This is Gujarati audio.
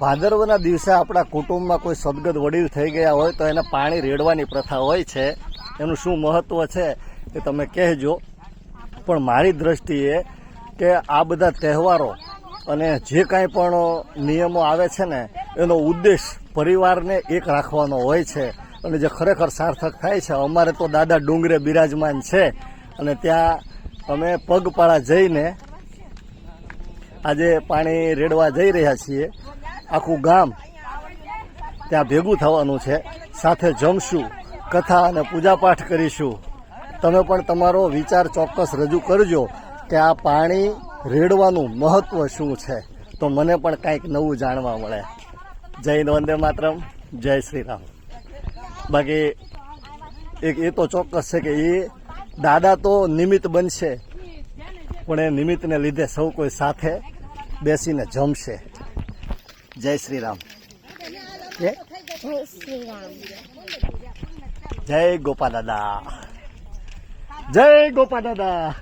ભાદરવાના દિવસે આપણા કુટુંબમાં કોઈ સદગત વડીલ થઈ ગયા હોય તો એને પાણી રેડવાની પ્રથા હોય છે. એનું શું મહત્વ છે એ તમે કહેજો. પણ મારી દ્રષ્ટિએ કે આ બધા તહેવારો અને જે કાંઈ પણ નિયમો આવે છે ને, એનો ઉદ્દેશ પરિવારને એક રાખવાનો હોય છે. અને જે ખરેખર સાર્થક થાય છે, અમારે તો દાદા ડુંગરે બિરાજમાન છે. અને ત્યાં અમે પગપાળા જઈને આજે પાણી રેડવા જઈ રહ્યા છીએ. આખું ગામ ત્યાં ભેગું થવાનું છે. સાથે જમશું, કથા અને પૂજાપાઠ કરીશું. તમે પણ તમારો વિચાર ચોક્કસ રજૂ કરજો કે આ પાણી રેડવાનું મહત્વ શું છે. તો મને પણ કંઈક નવું જાણવા મળે. જય વંદે માતરમ, જય શ્રી રામ. બાકી એક એ તો ચોક્કસ છે કે એ દાદા તો નિમિત્ત બનશે, પણ એ નિમિત્તને લીધે સૌ કોઈ સાથે બેસીને જમશે. જય શ્રી રામ જય ગોપા દાદા. જય ગોપા દાદા.